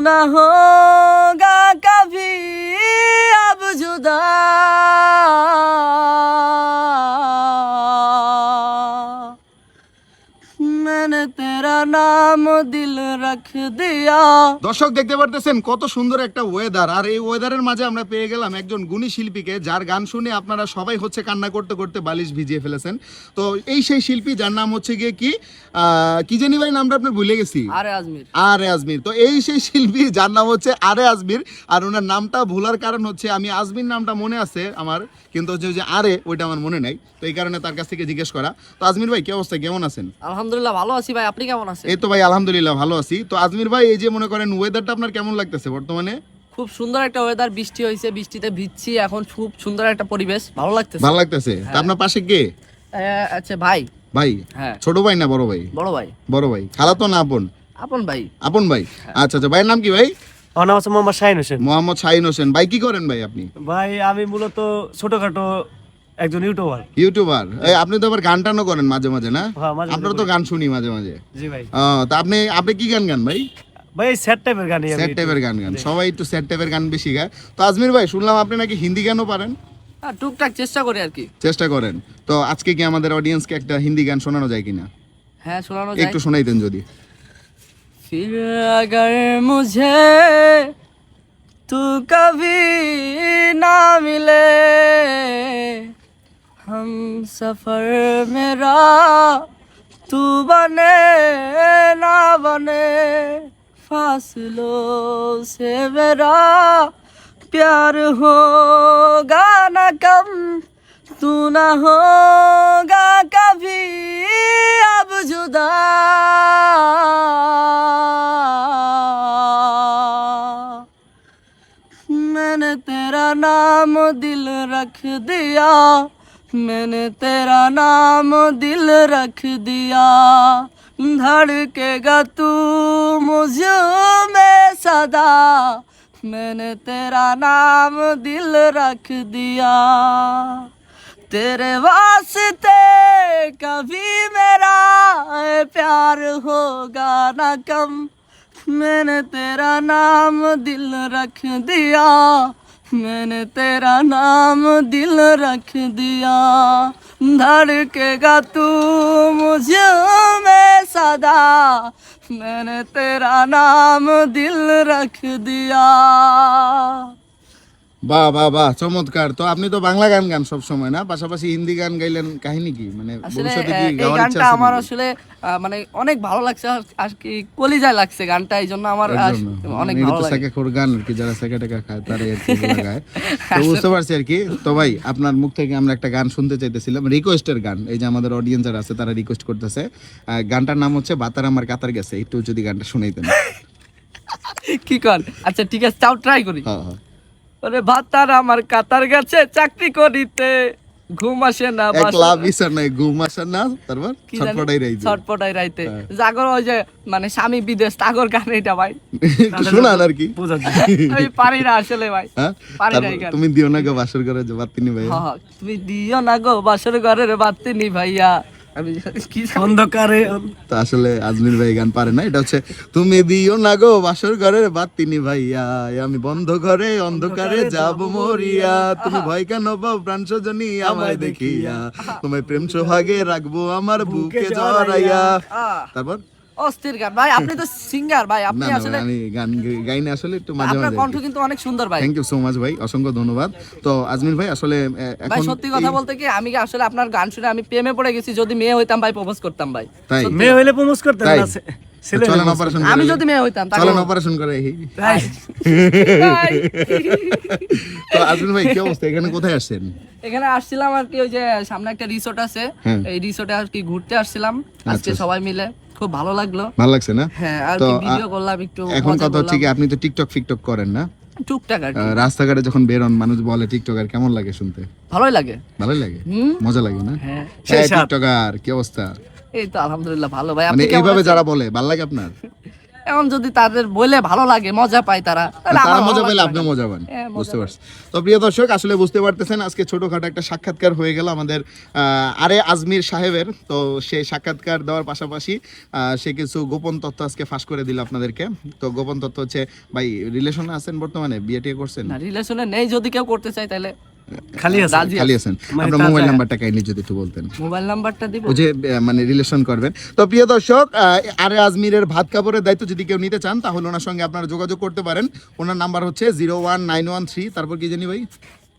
ना होगा कभी अब जुदा मैंने तेरा नाम दिल रख दिया দর্শক দেখতে পারতেছেন কত সুন্দর একটা ওয়েদার আর এই ওয়েদারের মাঝে আমরা পেয়ে গেলাম একজন গুণী শিল্পীকে যার গান শুনে আপনারা সবাই হচ্ছে কান্না করতে করতে বালিশ ভিজিয়ে ফেলেছেন তো এই সেই শিল্পী যার নাম হচ্ছে গিয়ে কি আহ, কি জানি ভাই নামটা আপনি ভুলে গেছি আরে আজমির আরে আজমির তো এই সেই শিল্পী যার নাম হচ্ছে আরে আজমির আর ওনার নামটা ভোলার কারণ হচ্ছে আমি আজমির নামটা মনে আছে আমার কিন্তু হচ্ছে যে আরে ওইটা আমার মনে নাই তো এই কারণে তার কাছ থেকে জিজ্ঞেস করা তো আজমির ভাই কি অবস্থা কেমন আছেন আলহামদুলিল্লাহ ভালো আছি ভাই আপনি কেমন আছেন? এই তো ভাই আলহামদুলিল্লাহ ভালো আছি। তো আজমির ভাই এই যে মনে করেন ওয়েদারটা আপনার কেমন লাগতেছে বর্তমানে? খুব সুন্দর একটা ওয়েদার বৃষ্টি হয়েছে বৃষ্টিতে ভিজছি এখন খুব সুন্দর একটা পরিবেশ ভালো লাগতেছে। ভালো লাগতেছে। তা আপনার পাশে কে? আচ্ছা ভাই। ভাই হ্যাঁ। ছোট ভাই না বড় ভাই? বড় ভাই। বড় ভাই। খালা তো না আপন? আপন ভাই। আপন ভাই? আচ্ছা আচ্ছা ভাইয়ের নাম কি ভাই? আমার নাম হচ্ছে মোহাম্মদ শাহিন হোসেন। মোহাম্মদ শাহিন হোসেন। ভাই কি করেন ভাই আপনি? ভাই আমি মূলত ছোটখাটো একজন ইউটিউবার। ইউটিউবার? আপনি তো আবার গান টানও করেন মাঝে মাঝে না? হ্যাঁ, আপনারা তো গান শুনি মাঝে মাঝে। জি ভাই। তা আপনি আপনি কি গান গান ভাই? ভাই স্যাড টাইপের গানই স্যাড টাইপের গান গান। সবাই একটু স্যাড টাইপের গান বেশি গায়। তো আজমির ভাই শুনলাম আপনি নাকি হিন্দি গানও পারেন? হ্যাঁ টুকটাক চেষ্টা করি আর কি। চেষ্টা করেন। তো আজকে কি আমাদের অডিয়েন্সকে একটা হিন্দি গান শোনানো যায় কিনা? হ্যাঁ শোনানো যায়। একটু শোনাইতেন যদি। ফির আগর মুঝে তু কভি না মিলে। हम सफर मेरा तू बने ना बने फासलों से मेरा प्यार होगा ना कम तू ना होगा कभी अब जुदा मैंने तेरा नाम दिल रख दिया मैंने तेरा नाम दिल रख दिया धड़केगा तू मुझ में सदा मैंने तेरा नाम दिल रख दिया तेरे वास्ते कभी मेरा प्यार होगा ना कम मैंने तेरा नाम दिल रख दिया मैंने तेरा नाम दिल रख दिया धड़केगा तू मुझ में सदा मैंने तेरा नाम दिल रख दिया বাহ বাহ বাহ চমৎকার। তো আপনি তো বাংলা গান গান সব সময় না? পাশাপাশি হিন্দি গান গাইলেন কাহিনী কি? মানে ভবিষ্যতে কি গাওয়ার ইচ্ছা আছে আমার আসলে মানে অনেক ভালো লাগছে আর- কি কলিজায় লাগছে গানটা এই জন্য আমার। অনেক ভালো লাগে। সেকে খোর গান কি যারা সেকে টেকা খায় কি এগুলো গায়। তো বুঝতে পারছি আর কি। তো ভাই আপনার মুখ থেকে আমরা একটা গান শুনতে চাইতেছিলাম রিকোয়েস্টের গান। এই যে আমাদের অডিয়েন্স যারা আছে তারা রিকোয়েস্ট করতেছে। গানটার নাম হচ্ছে বাতার আমার কাতার গেছে একটু যদি গানটা শুনাইতেন। কি কর আচ্ছা ঠিক আছে তাও ট্রাই করি। হ্যাঁ হ্যাঁ। ওরে ভাতার আমার কাতার গেছে চাকরি করিতে ঘুম আসে না নাই ঘুম আসার না তারপর? ছটপটাই রাইতে হ্যাঁ। জাগর ওই যে মানে স্বামী বিদেশ তাগর গান এটা ভাই শোনান আর কি আমি পারি না আসলে ভাই হ্যাঁ পারি না। তুমি দিও না গো বাসর যে বাতিনি ভাই হ, হ, তুমি দিও না গো বাসর ঘরের বাতি নি ভাইয়া? অন্ধকারে। তো আসলে আজমির ভাই গান পারে না এটা হচ্ছে তুমি দিও না গো বাসর ঘরের বাতিনি ভাইয়া আমি বন্ধ ঘরে অন্ধকারে যাব মরিয়া। তুমি ভয় কেন পাও প্রাণ সজনী আমায় দেখিয়া। তোমায় প্রেম সোহাগে রাখব আমার বুকে জড়াইয়া। তারপর? অস্থির গান। ভাই আপনি তো সিঙ্গার ভাই। আপনি আসলে আমি গান গাই না আসলে একটু মাঝে আপনার মাঝে কণ্ঠ কিন্তু অনেক সুন্দর ভাই। থ্যাংক ইউ সো মাচ ভাই। অসংখ্য ধন্যবাদ। তো আজমির ভাই আসলে ভাই সত্যি কথা বলতে কি আমি আসলে আপনার গান শুনে আমি প্রেমে পড়ে গেছি। যদি মেয়ে হইতাম ভাই প্রপোজ করতাম ভাই। তাই? মেয়ে হইলে প্রমোস করতে তাই? না চলেন অপারেশন আমি যদি মেয়ে হইতাম চলেন অপারেশন করে এই। তাই। ভাই, তো আজমির ভাই কি অবস্থা? এখানে কোথায় আসছেন? এখানে আসছিলাম আর কি ওই যে সামনে একটা রিসোর্ট আছে। হ্যাঁ। এই রিসোর্টে আর কি ঘুরতে আসছিলাম। আজকে আচ্ছা। সবাই মিলে। খুব ভালো লাগল। ভালো লাগছে না? হ্যাঁ আর ভিডিও করলাম একটু এখন কথা হচ্ছে কি আপনি তো টিকটক ফিকটক করেন না? টুকটাক আর রাস্তাঘাটে যখন বেরোন মানুষ বলে টিকটকার কেমন লাগে শুনতে? ভালোই লাগে। ভালোই লাগে? মজা লাগে না? হ্যাঁ। সেই হ্যাঁ। টিকটকার কি অবস্থা? এই তো আলহামদুলিল্লাহ ভালো। ভাই মানে আপনি এইভাবে যারা বলে ভালো লাগে আপনার? এখন যদি তাদের বলে ভালো লাগে মজা পায় তারা তাহলে তারা আমার মজা পেলে আপনি মজা পান। হ্যাঁ, বুঝতে পারছি। তো প্রিয় দর্শক আসলে বুঝতে পারতেছেন আজকে ছোটখাটো একটা সাক্ষাৎকার হয়ে গেল আমাদের আরে আজমির সাহেবের। তো সেই সাক্ষাৎকার দেওয়ার পাশাপাশি আহ, সে কিছু গোপন তথ্য আজকে ফাঁস করে দিল আপনাদেরকে। তো গোপন তথ্য হচ্ছে ভাই রিলেশনে আছেন বর্তমানে? বিয়ে টিয়ে করছেন? না রিলেশনে নেই যদি কেউ করতে চায় তাহলে। খালি আছে খালি আছেন মানে আপনার মোবাইল নাম্বারটা কাইন্ডলি যদি একটু বলতেন মোবাইল নাম্বারটা দিব যে মানে রিলেশন করবেন তো প্রিয় দর্শক আরে আজমিরের ভাত কাপড়ের দায়িত্ব যদি কেউ নিতে চান তাহলে ওনার সঙ্গে আপনারা যোগাযোগ করতে পারেন ওনার নাম্বার হচ্ছে zero one nine one three তারপর কি জানি ভাই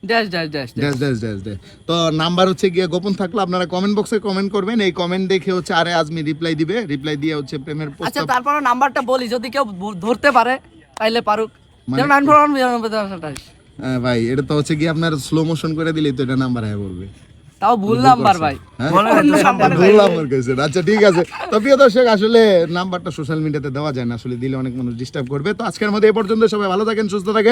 dash dash dash dash dash dash dash তো নাম্বার হচ্ছে গিয়ে গোপন থাকলে আপনারা কমেন্ট বক্সে কমেন্ট করবেন এই কমেন্ট দেখে হচ্ছে আরে আজমি রিপ্লাই দিবে রিপ্লাই দিয়ে হচ্ছে প্রেমের আচ্ছা তারপরে নাম্বারটা বলি যদি কেউ ধরতে পারে তাইলে পারুক মানে- নাইন ফোর ওয়ান। হ্যাঁ, ভাই এটা তো হচ্ছে গিয়ে আপনার স্লো মোশন করে দিলেই তো এটা নাম্বার হয়ে পড়বে। তাও ভুল নাম্বার ভাই। হ্যাঁ? ভুল নাম্বার কইছেন। আচ্ছা ঠিক আছে। তো প্রিয় দর্শক আসলে নাম্বারটা সোশ্যাল মিডিয়াতে দেওয়া যায় না। আসলে দিলে অনেক মানুষ ডিস্টার্ব করবে। তো আজকের মধ্যে এই পর্যন্ত সবাই ভালো থাকেন সুস্থ থাকেন।